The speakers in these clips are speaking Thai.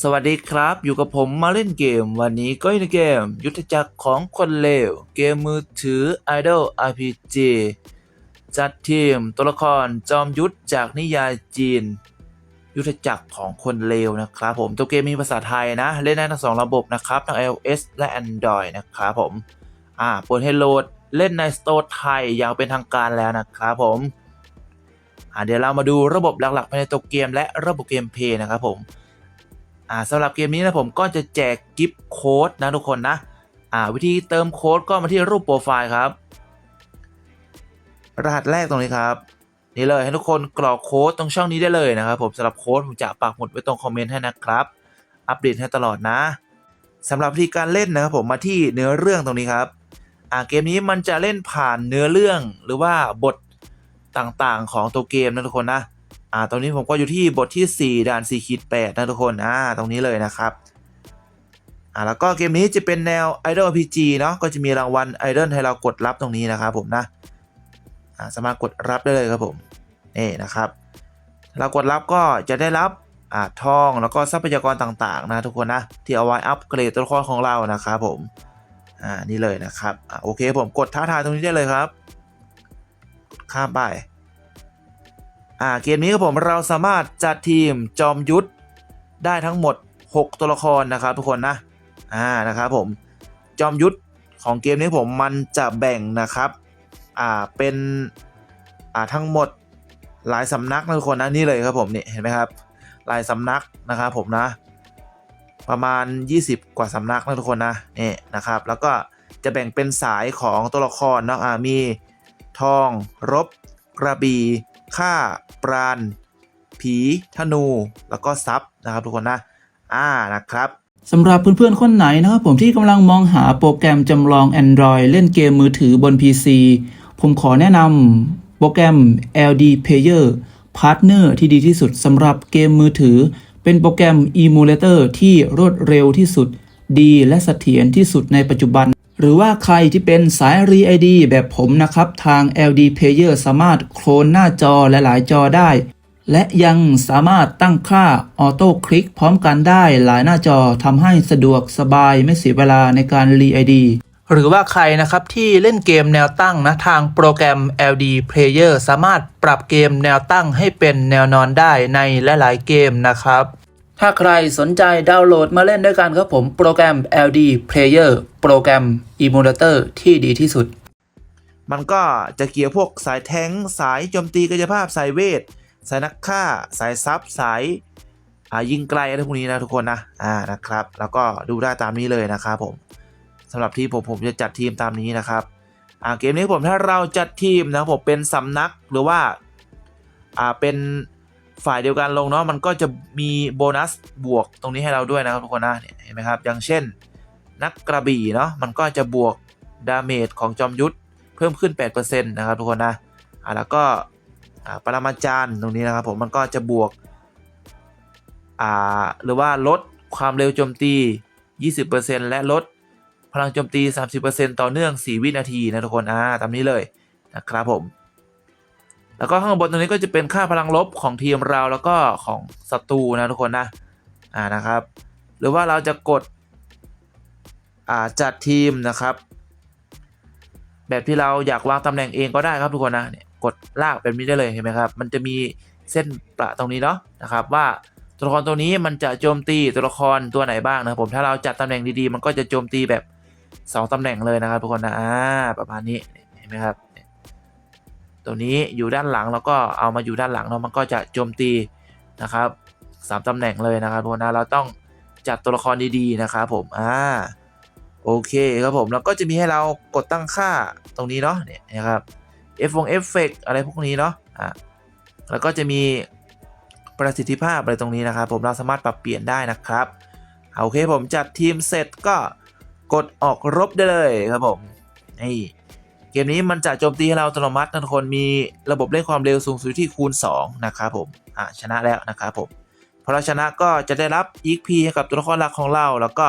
สวัสดีครับ อยู่กับผมมาเล่นเกม วันนี้ก็อยู่ในเกม ยุทธจักรของคนเลว เกมมือถือ Idol RPG จัดทีมตัวละครจอมยุทธจากนิยายจีน ยุทธจักรของคนเลวนะครับผม ตัวเกมมีภาษาไทยนะ เล่นได้ทั้งสองระบบนะครับ ทั้ง iOS และ Android นะครับผม อ่าเปิดให้โหลดเล่นในสโตร์ไทยอย่างเป็นทางการแล้วนะครับผมอ่าเดี๋ยวเรามาดูระบบหลักๆภายในตัวเกมและระบบเกมเพย์นะครับผม อ่าสำหรับเกมนี้นะผมก็จะแจกกิฟต์โค้ดนะทุกคนนะอ่าวิธีเติมโค้ดก็มาที่รูปโปรไฟล์ครับ รหัสแรกตรงนี้ครับ นี่เลยให้ทุกคนกรอกโค้ดตรงช่องนี้ได้เลยนะครับ ผมสำหรับโค้ดผมจะปักหมุดไว้ตรงคอมเมนต์ให้นะครับ อัปเดตให้ตลอดนะสำหรับวิธีการเล่นนะครับผมมาที่เนื้อเรื่องตรงนี้ครับอ่าเกมนี้มันจะเล่นผ่านเนื้อเรื่องหรือว่าบทต่างๆของตัวเกมนะทุกคนนะ อ่าตรงนี้ผมก็อยู่ที่บทที่ 4ด่าน4ขีด8นะทุกคนอ่าตรงนี้เลยนะครับอ่าแล้วก็เกมนี้จะเป็นแนว Idol RPG เนาะก็จะมีรางวัล Idol ให้เรากดรับตรงนี้นะครับผมนะอ่าสามารถกดรับได้เลยครับผมนี่นะครับ เรากดรับก็จะได้รับอ่าทองแล้วก็ทรัพยากรต่างๆ นะทุกคนนะที่เอาไว้อัปเกรดตัวละครของเรานะครับผมอ่านี่เลยนะครับอ่าโอเคผมกดท้าทายตรงนี้ได้เลยครับกดข้ามไป อ่าเกมนี้ครับผมเราสามารถจัดทีมจอมยุทธได้ทั้งหมด 6 ตัวละครนะครับทุกคนนะอ่านะครับผมจอมยุทธของเกมนี้ผมมันจะแบ่งนะครับอ่าเป็นอ่าทั้งหมดหลายสำนักนะทุกคนนะนี่เลยครับผมนี่เห็นไหมครับหลายสำนักนะครับผมนะ ประมาณ 20 กว่าสำนักนะทุกคนนะนี่นะครับ แล้วก็จะแบ่งเป็นสายของตัวละครเนาะอ่ามีทอง รบ กระบี่ฆ่า ปราณ ผี ธนู แล้วก็ซับนะครับทุกคนนะ อ่านะครับสำหรับเพื่อนๆ คนไหนนะครับผมที่กำลังมองหาโปรแกรมจำลอง Android เล่นเกมมือถือบน PC ผมขอแนะนำโปรแกรม LD Player Partner ที่ดีที่สุดสำหรับเกมมือถือ เป็นโปรแกรม Emulator ที่รวดเร็วที่สุด ดีและเสถียรที่สุดในปัจจุบัน หรือว่าใครที่เป็นสาย r e ID แบบผมนะครับ ทาง LD Player สามารถโคลนหน้าจอหลายๆจอได้ และยังสามารถตั้งค่าออโต้คลิกพร้อมกันได้หลายหน้าจอทำให้สะดวกสบายไม่เสียเวลาในการรีไอดีหรือว่าใครนะครับที่เล่นเกมแนวตั้งนะทางโปรแกรม LD Player สามารถปรับเกมแนวตั้งให้เป็นแนวนอนได้ในหลาย ๆ เกมนะครับ ถ้าใครสนใจดาวน์โหลดมาเล่นด้วยกันครับผมโปรแกรม LD Player โปรแกรม Emulator ที่ดีที่สุด มันก็จะเกี่ยวพวกสายแทงสายโจมตีกายภาพสายเวท สายนักฆ่า สายซับสายยิงไกลอะไรพวกนี้นะทุกคนนะอ่านะครับ แล้วก็ดูได้ตามนี้เลยนะครับผมสำหรับที่ผมผมจะจัดทีมตามนี้นะครับอ่าเกมนี้ผมถ้าเราจัดทีมนะผมเป็นสำนักหรือว่าอ่าเป็น ฝ่ายเดียวกันลงเนาะมันก็จะมีโบนัสบวกตรงนี้ให้เราด้วยนะครับทุกคนนะเนี่ยเห็นไหมครับอย่างเช่น นักกระบี่เนาะมันก็จะบวกดาเมจของจอมยุทธเพิ่มขึ้น 8%นะครับทุกคนนะอ่าแล้วก็อ่าปรมาจารย์ตรงนี้นะครับผมมันก็จะบวกอ่าหรือว่าลดความเร็วโจมตี 20%และลดพลังโจมตี 30%ต่อเนื่อง 4 วินาทีนะทุกคนอ่าตามนี้เลยนะครับผม แล้วก็ข้างบนตรงนี้ก็จะเป็นค่าพลังลบของทีมเราแล้วก็ของศัตรูนะทุกคนนะอ่านะครับ หรือว่าเราจะกดอ่าจัดทีมนะครับ แบบที่เราอยากวางตำแหน่งเองก็ได้ครับทุกคนนะเนี่ยกดลากแบบนี้ได้เลยเห็นไหมครับ มันจะมีเส้นประตรงนี้เนาะนะครับว่าตัวละครตัวนี้มันจะโจมตีตัวละครตัวไหนบ้างนะครับผมถ้าเราจัดตำแหน่งดีๆ มันก็จะโจมตีแบบ 2ตำแหน่งเลยนะครับทุกคนนะอ่าประมาณนี้เห็นไหมครับ ตัวนี้อยู่ด้านหลังแล้วก็เอามาอยู่ด้านหลังเนาะมันก็จะโจมตีนะครับสามตำแหน่งเลยนะครับทุกคนะเราต้องจัดตัวละครดีๆนะครับผมอ่าโอเคครับผมแล้วก็จะมีให้เรากดตั้งค่าตรงนี้เนาะเนี่ยนะครับเอฟวงเอฟเฟกอะไรพวกนี้เนาะอะแล้วก็จะมีประสิทธิภาพอะไรตรงนี้นะครับ ผมเราสามารถปรับเปลี่ยนได้นะครับโอเคผมจัดทีมเสร็จก็กดออกรบได้เลยครับผมนี่ เกมนี้มันจะโจมตีให้เราอัตโนมัตินะทุกคนมีระบบเล่นความเร็วสูงสุดที่คูณ 2 นะครับผมอะชนะแล้วนะครับผมพอเราชนะก็จะได้รับ EXP ให้กับตัวละครหลักของเราแล้วก็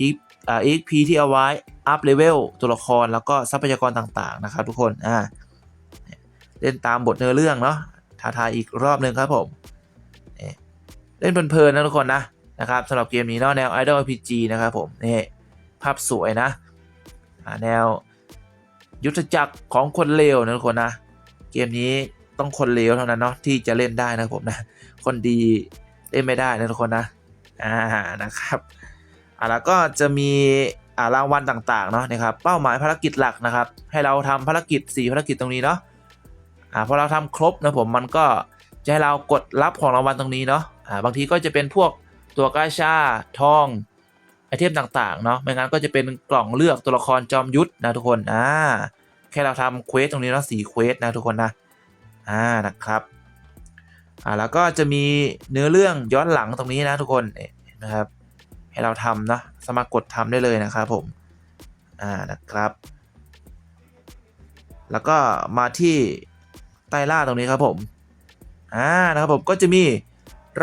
EXP อ่า EXP ที่เอาไว้อัพเลเวลตัวละครแล้วก็ทรัพยากรต่างๆนะครับทุกคนอ่าเล่นตามบทเนื้อเรื่องเนาะท้าทายอีกรอบหนึ่งครับผมเล่นเพลินๆนะทุกคนนะนะครับสำหรับเกมนี้เนาะแนว Idol RPG นะครับผมนี่ภาพสวยนะแนว ยุทธจักรของคนเลวนะทุกคนนะ เกมนี้ต้องคนเลวเท่านั้นเนาะที่จะเล่นได้นะผมนะ คนดีเล่นไม่ได้นะทุกคนนะ อ่านะครับอ่าแล้วก็จะมีอ่ารางวัลต่างๆเนาะนะครับ เป้าหมายภารกิจหลักนะครับ ให้เราทำภารกิจ 4 ภารกิจตรงนี้เนาะอ่าพอเราทำครบนะผมมันก็จะให้เรากดรับของรางวัลตรงนี้เนาะอ่าบางทีก็จะเป็นพวกตัวกาชาทอง ไอเทมต่างๆเนาะไม่งั้นก็จะเป็นกล่องเลือกตัวละครจอมยุทธนะทุกคนอ่าแค่เราทำเควสตรงนี้เนาะสี่เควสนะทุกคนนะอ่านะครับอ่าแล้วก็จะมีเนื้อเรื่องย้อนหลังตรงนี้นะทุกคนนะครับ ให้เราทำเนาะสามารกดทำได้เลยนะครับผมอ่านะครับ แล้วก็มาที่ใต้ล่าตรงนี้ครับผมอ่านะครับผมก็จะมี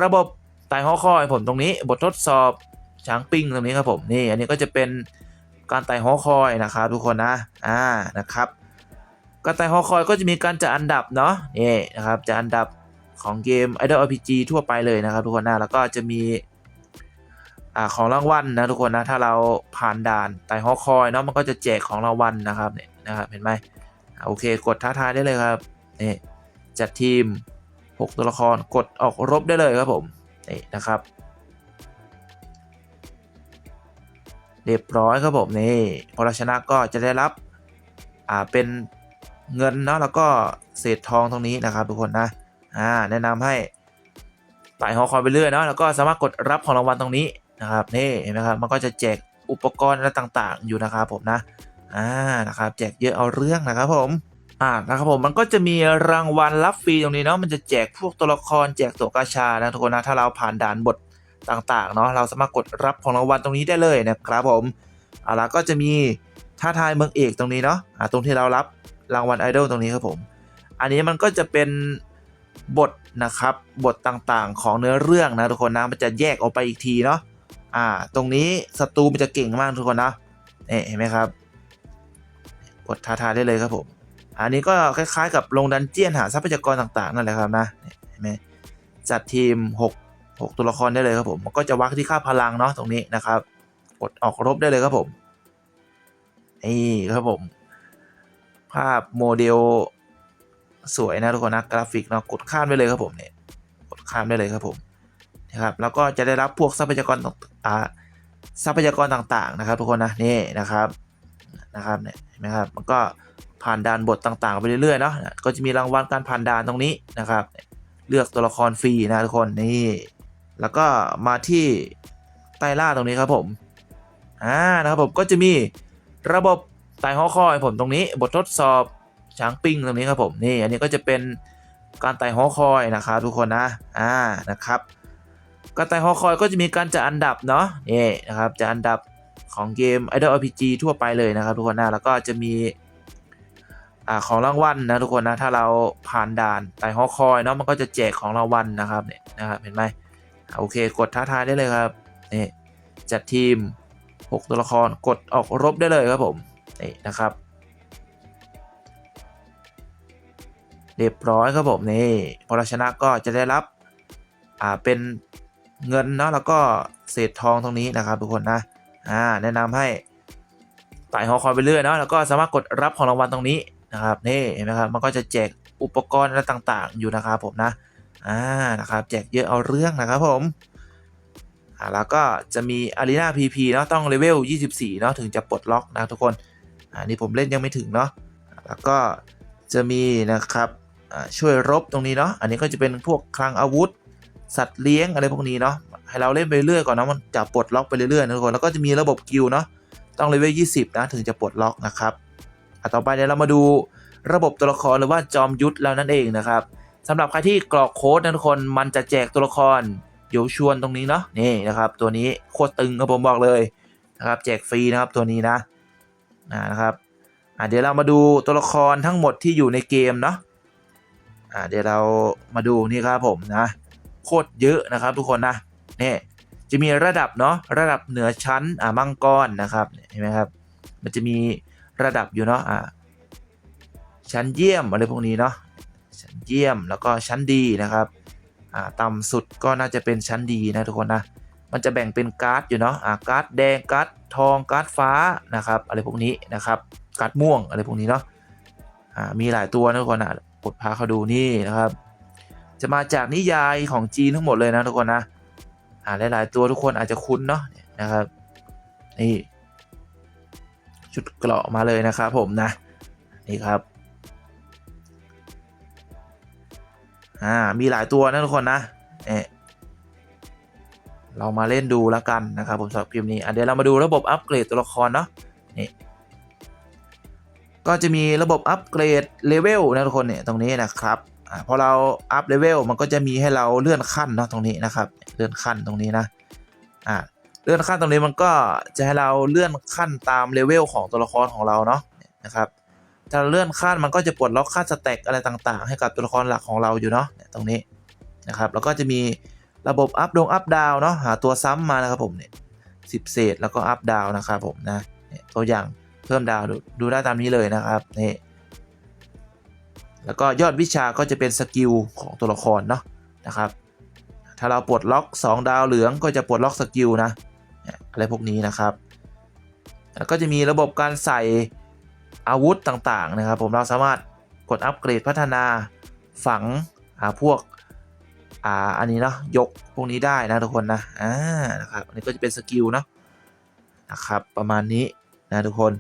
ระบบไต่หอคอยผมตรงนี้ บททดสอบ ช้างปิ้งตรงนี้ครับผมนี่อันนี้ก็จะเป็นการไต่หอคอยนะครับทุกคนนะอ่านะครับการไต่หอคอยก็จะมีการจัดอันดับเนาะนี่นะครับจัดอันดับของเกม Idol RPG ทั่วไปเลยนะครับ ทุกคนนะแล้วก็จะมีอ่าของรางวัลนะทุกคนนะถ้าเราผ่านด่านไต่ฮอคอยเนาะมันก็จะแจกของรางวัลนะครับเนี่ยนะครับเห็นไหมโอเค กดท้าทายได้เลยครับนี่จัดทีม 6 ตัวละครกดออกรบได้เลยครับผมนี่นะครับ เรียบร้อยครับผมนี่พอเราชนะก็จะได้รับอ่าเป็นเงินเนาะแล้วก็เศษทองตรงนี้นะครับทุกคนนะอ่าแนะนำให้ไต่หอคอยไปเรื่อยเนาะแล้วก็สามารถกดรับของรางวัลตรงนี้นะครับนี่เห็นไหมครับมันก็จะแจกอุปกรณ์อะไรต่างๆ อยู่นะครับผมนะอ่านะครับแจกเยอะเอาเรื่องนะครับผมอ่านะครับผมมันก็จะมีรางวัลรับฟรีตรงนี้เนาะมันจะแจกพวกตัวละครแจกตัวกาชานะทุกคนนะถ้าเราผ่านด่านบท ต่างๆเนาะเราสามารถกดรับของรางวัลตรงนี้ได้เลยนะครับผมเอาละก็จะมีท้าทายเมืองเอกตรงนี้เนาะอ่าตรงที่เรารับรางวัลไอดอลตรงนี้ครับผม อันนี้มันก็จะเป็นบทนะครับบทต่างๆ ของเนื้อเรื่องนะทุกคนนะมันจะแยกออกไปอีกทีเนาะอ่า ตรงนี้ศัตรูมันจะเก่งมากทุกคนนะเนี่เห็นไหมครับกดท้าทายได้เลยครับผม อันนี้ก็คล้ายๆ กับลงดันเจียนหาทรัพยากรต่างๆนั่นแหละครับนะเห็นไหมจัดทีม 6 6 ตัวละครได้เลยครับผมมันก็จะวักที่ค่าพลังเนาะตรงนี้นะครับ กดออกรบได้เลยครับผมนี่ครับผม ภาพโมเดลสวยนะทุกคนนะกราฟิกเนาะกดข้ามได้เลยครับผมเนี่ยกดข้ามได้เลยครับผมนะครับแล้วก็จะได้รับพวกทรัพยากรต่างอ่าทรัพยากรต่างๆนะครับ ทุกคนนะนี่นะครับนะครับเนี่ยเห็นไหมครับมันก็ผ่านด่านบทต่างๆ ไปเรื่อยๆเนาะก็จะมีรางวัลการผ่านด่านตรงนี้นะครับ เลือกตัวละครฟรีนะทุกคนนี่ แล้วก็มาที่ใต้ล่าตรงนี้ครับผมอ่านะครับผมก็จะมีระบบไต่หอคอยผมตรงนี้ บททดสอบช้างปิ้งตรงนี้ครับผมนี่อันนี้ก็จะเป็นการไต่หอคอยนะครับทุกคนนะอ่านะครับการไต่หอคอยก็จะมีการจัดอันดับเนาะนี่นะครับจัดอันดับของเกม Idol RPG ทั่วไปเลยนะครับ ทุกคนนะแล้วก็จะมีอ่าของรางวัลนะทุกคนนะถ้าเราผ่านด่านไต่หอคอยเนาะมันก็จะแจกของรางวัลนะครับเนี่ยนะครับเห็นไหม โอเค กดท้าทายได้เลยครับนี่จัดทีม 6 ตัวละครกดออกรบได้เลยครับผมนี่นะครับ เรียบร้อยครับผมนี่พอเราชนะก็จะได้รับอ่าเป็นเงินเนาะแล้วก็เศษทองตรงนี้นะครับทุกคนนะอ่าแนะนำให้ไต่หอคอยไปเรื่อยเนาะแล้วก็สามารถกดรับของรางวัลตรงนี้นะครับนี่เห็นไหมครับมันก็จะแจกอุปกรณ์อะไรต่าง ๆ อยู่นะครับผมนะ อ่านะครับแจกเยอะเอาเรื่องนะครับผมอ่าแล้วก็จะมี Arena PP เนาะต้องเลเวล 24 เนาะถึงจะปลดล็อกนะทุกคนอ่านี่ผมเล่นยังไม่ถึงเนาะแล้วก็จะมีนะครับช่วยรบตรงนี้เนาะอันนี้ก็จะเป็นพวกคลังอาวุธ สัตว์เลี้ยงอะไรพวกนี้เนาะให้เราเล่นไปเรื่อยก่อนนะมันจะปลดล็อกไปเรื่อยๆนะทุกคนแล้วก็จะมีระบบกิลเนาะต้องเลเวล 20 นะถึงจะปลดล็อกนะครับต่อไปเดี๋ยวเรามาดูระบบตัวละครหรือว่าจอมยุทธแล้วนั่นเองนะครับ สำหรับใครที่กรอกโค้ดนะทุกคนมันจะแจกตัวละครโยชวนตรงนี้เนาะนี่นะครับ ตัวนี้โคตรตึงครับผมบอกเลยนะครับแจกฟรีนะครับตัวนี้นะอ่านะครับอะเดี๋ยวเรามาดูตัวละครทั้งหมดที่อยู่ในเกมเนาะอ่าเดี๋ยวเรามาดูนี่ครับผมนะโคตรเยอะนะครับทุกคนนะนี่จะมีระดับเนาะระดับเหนือชั้นอ่ามังกรนะครับเห็นไหมครับ มันจะมีระดับอยู่เนาะอ่าชั้นเยี่ยมอะไรพวกนี้เนาะ ชั้นเยี่ยมแล้วก็ชั้นดีนะครับอ่าต่ำสุดก็น่าจะเป็นชั้นดีนะทุกคนนะ มันจะแบ่งเป็นการ์ดอยู่เนาะอ่าการ์ดแดงการ์ดทองการ์ดฟ้านะครับอะไรพวกนี้นะครับการ์ดม่วงอะไรพวกนี้เนาะมีหลายตัวนะทุกคนอะกดพาเขาดูนี่นะครับ จะมาจากนิยายของจีนทั้งหมดเลยนะทุกคนนะหลายๆตัวทุกคนอาจจะคุ้นเนาะเนี่ยนะครับนี่ชุดเกราะมาเลยนะครับผมนะนี่ครับ อ่ามีหลายตัวนะทุกคนนะเนี่ยเรามาเล่นดูแล้วกันนะครับผมสำหรับเกมนี้เดี๋ยวเรามาดูระบบอัปเกรดตัวละครเนาะนี่ก็จะมีระบบอัปเกรดเลเวลนะทุกคนเนี่ยตรงนี้นะครับอ่าพอเราอัพเลเวลมันก็จะมีให้เราเลื่อนขั้นเนาะตรงนี้นะครับเลื่อนขั้นตรงนี้นะอ่าเลื่อนขั้นตรงนี้มันก็จะให้เราเลื่อนขั้นตามเลเวลของตัวละครของเราเนาะนะครับ ถ้าเรเลื่อนขั้นมันก็จะปลดล็อกค่าสแต็กอะไรต่างๆ ให้กับตัวละครหลักของเราอยู่เนาะเนี่ยตรงนี้นะครับแล้วก็จะมีระบบอัพดงอัพดาวเนาะหาตัวซ้ำมานะครับผมเนี่ยสิบเศษแล้วก็อัพดาวนะครับผมนะตัวอย่างเพิ่มดาวดูดูได้ตามนี้เลยนะครับนี่แล้วก็ยอดวิชาก็จะเป็นสกิลของตัวละครเนาะนะครับถ้าเราปลดล็อก 2 ดาวเหลืองก็จะปลดล็อกสกิลนะเนี่ยอะไรพวกนี้นะครับแล้วก็จะมีระบบการใส่ อาวุธต่างๆนะครับ ผมเราสามารถกดอัปเกรดพัฒนาฝังพวกอ่าอันนี้เนาะยกพวกนี้ได้นะทุกคนนะอ่านะครับอันนี้ก็จะเป็นสกิลเนาะนะครับประมาณนี้นะทุกคน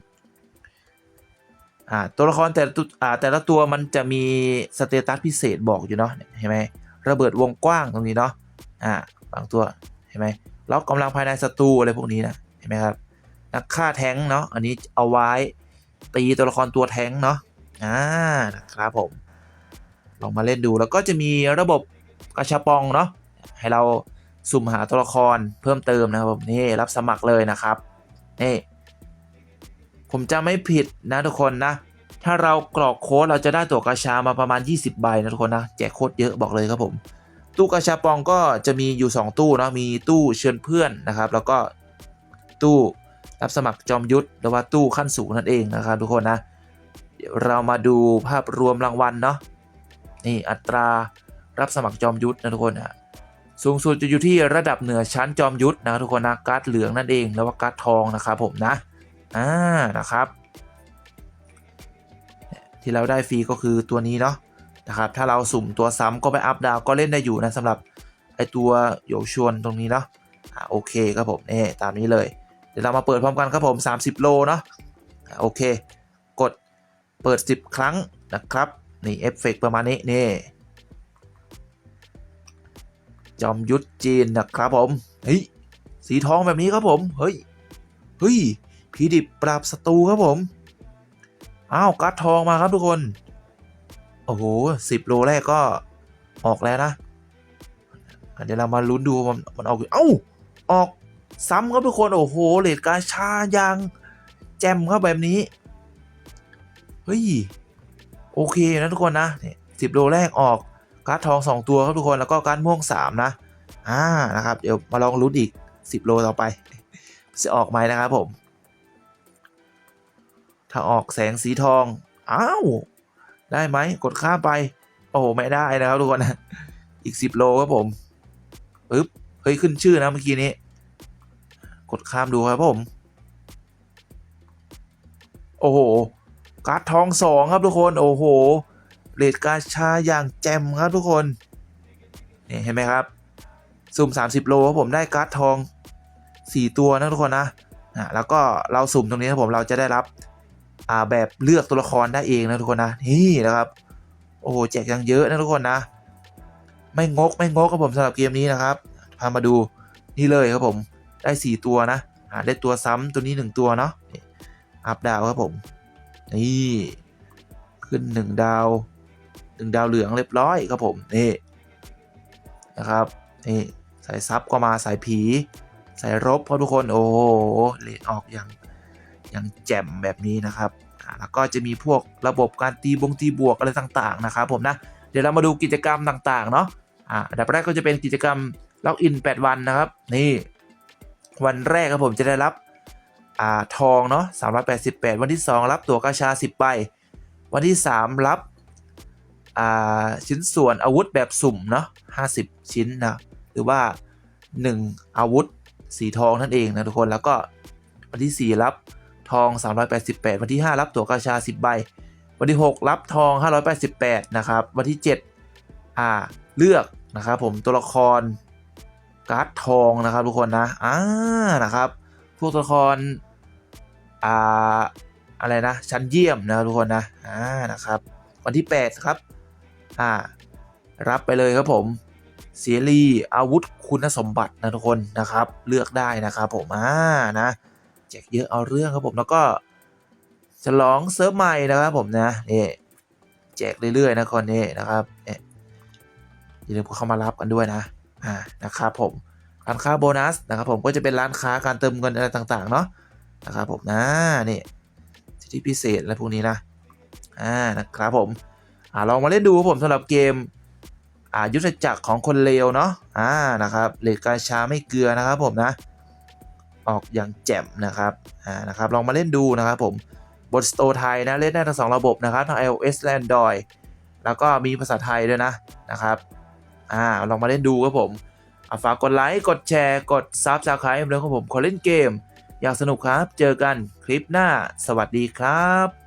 อ่าตัวละครแต่ละตัวอ่าแต่ละตัวมันจะมีสเตตัสพิเศษบอกอยู่เนาะเนี่ยเห็นไหมระเบิดวงกว้างตรงนี้เนาะอ่าบางตัวเห็นไหมล็อกกำลังภายในศัตรูอะไรพวกนี้นะเห็นไหมครับนักฆ่าแท้งเนาะอันนี้เอาไว้ ตีตัวละครตัวแท้งเนาะอ่านะครับผม ลองมาเล่นดูแล้วก็จะมีระบบกระชับปองเนาะให้เราสุ่มหาตัวละครเพิ่มเติมนะครับผมนี่รับสมัครเลยนะครับนี่ผมจะไม่ผิดนะทุกคนนะ ถ้าเรากรอกโค้ดเราจะได้ตัวกระชามาประมาณ 20 ใบนะทุกคนนะแจกโค้ดเยอะบอกเลยครับผม ตู้กระชาปองก็จะมีอยู่ 2 ตู้นะมีตู้เชิญเพื่อนนะครับ แล้วก็ตู้ รับสมัครจอมยุทธหรือว่าตู้ขั้นสูงนั่นเองนะครับทุกคนนะเดี๋ยวเรามาดูภาพรวมรางวัลเนาะนี่อัตรารับสมัครจอมยุทธนะทุกคนนะสูงสุดจะอยู่ที่ระดับเหนือชั้นจอมยุทธนะทุกคนนะการ์ดเหลืองนั่นเองแล้วว่าการ์ดทองนะครับผมนะอ่านะครับที่เราได้ฟรีก็คือตัวนี้เนาะนะครับถ้าเราสุ่มตัวซ้ำก็ไปอัพดาวก็เล่นได้อยู่นะสำหรับไอตัวโยชวนตรงนี้เนาะอ่าโอเคครับผมนี่ตามนี้เลย ดี๋ยวเรามาเปิดพร้อมกันครับผม 30 โลเนาะโอเค กดเปิด 10 ครั้งนะครับ นี่เอฟเฟกต์ประมาณนี้นี่จอมยุทธจีนนะครับผม เฮ้ย สีทองแบบนี้ครับผม เฮ้ย เฮ้ย ผีดิบปราบศัตรูครับผม อ้าวการ์ดทองมาครับทุกคน โอ้โหสิบโลแรกก็ออกแล้วนะ เดี๋ยวเรามาลุ้นดูมันมันออกอยู่เอ้า ออก ซ้ำครับทุกคนโอ้โหเลดกาชายางแจมครับแบบนี้ เฮ้ย โอเคนะทุกคนนะสิบโลแรกออกการ์ดทอง 2 ตัวครับทุกคนแล้วก็การ์ดม่วง 3 นะอ่านะครับเดี๋ยวมาลองลุ้นอีก 10 โลต่อไป จะออกไหมนะครับผม ถ้าออกแสงสีทอง อ้าว ได้ไหมกดข้ามไป โอ้โห ไม่ได้นะครับทุกคนนะอีก 10 โลครับผมปึ๊บเฮ้ย ขึ้นชื่อนะเมื่อกี้นี้ กดข้ามดูครับผม โอ้โห การ์ดทองสองครับทุกคน โอ้โหเรทกาชาอย่างแจ่มครับทุกคนนี่เห็นไหมครับสุ่ม 30 โลครับผมได้การ์ดทอง 4 ตัวนะทุกคนนะอะแล้วก็เราสุ่มตรงนี้ครับผมเราจะได้รับอ่าแบบเลือกตัวละครได้เองนะทุกคนนะนี่นะครับ โอ้โหแจกยังเยอะนะทุกคนนะ ไม่งกไม่งกครับผมสำหรับเกมนี้นะครับพามาดูนี่เลยครับผม ได้ 4 ตัวนะอ่าได้ตัวซ้ำตัวนี้ 1 ตัวเนาะอัพดาวครับผม นี่ขึ้น 1 ดาว 1 ดาวเหลืองเรียบร้อยครับผมนี่นะครับนี่สายซับก็มาสายผีสายรบครับทุกคนโอ้โหเลนออกอย่างอย่างแจ่มแบบนี้นะครับแล้วก็จะมีพวกระบบการตีบงตีบวกอะไรต่างๆนะครับผมนะเดี๋ยวเรามาดูกิจกรรมต่างๆเนาะอ่าอันดับแรกก็จะเป็นกิจกรรมล็อกอิน 8 วันนะครับ นี่ วันแรกครับผมจะได้รับอ่าทองเนาะ388 วันที่ 2 รับตัวกาชา 10ใบวันที่ 3 รับอ่าชิ้นส่วนอาวุธแบบสุ่มเนาะ50 ชิ้นนะหรือว่า 1 อาวุธสีทองนั่นเองนะทุกคนแล้วก็วันที่ 4 รับทอง 388 วันที่ 5 รับตัวกาชา 10 ใบ วันที่ 6 รับทอง 588 นะครับ วันที่ 7 อ่า เลือกนะครับผมตัวละคร การ์ดทองนะครับทุกคนนะอ่านะครับพวกตัวละครอ่าอะไรนะชั้นเยี่ยมนะครับทุกคนนะอ่านะครับวันที่ 8 ครับอ่ารับไปเลยครับผมเสรีอาวุธคุณสมบัตินะทุกคนนะครับเลือกได้นะครับผมอ่านะแจกเยอะเอาเรื่องครับผมแล้วก็ฉลองเซิร์ฟใหม่นะครับผมนะนี่แจกเรื่อยๆนะคนนี้นะครับเนี่ยอย่าลืมเข้ามารับกันด้วยนะ อ่านะครับผมร้านค้าโบนัสนะครับผมก็จะเป็นร้านค้าการเติมเงินอะไรต่างๆเนาะนะครับผมนะนี่สิทธิพิเศษอะไรพวกนี้นะอ่านะครับผมอ่าลองมาเล่นดูครับผมสำหรับเกมอ่ายุทธจักรของคนเลวเนาะอ่านะครับเลกกาชาไม่เกลือนะครับผมนะออกอย่างแจ่มนะครับอ่านะครับลองมาเล่นดูนะครับผมบนสโตไทยนะเล่นได้ทั้งสองระบบนะครับทั้ง iOS และ Android แล้วก็มีภาษาไทยด้วยนะนะครับ อ่าลองมาเล่นดูครับผมอาฝากกดไลค์ กดแชร์ กดซับสไครป์เลยครับผม ขอเล่นเกม อยากสนุกครับ เจอกันคลิปหน้า สวัสดีครับ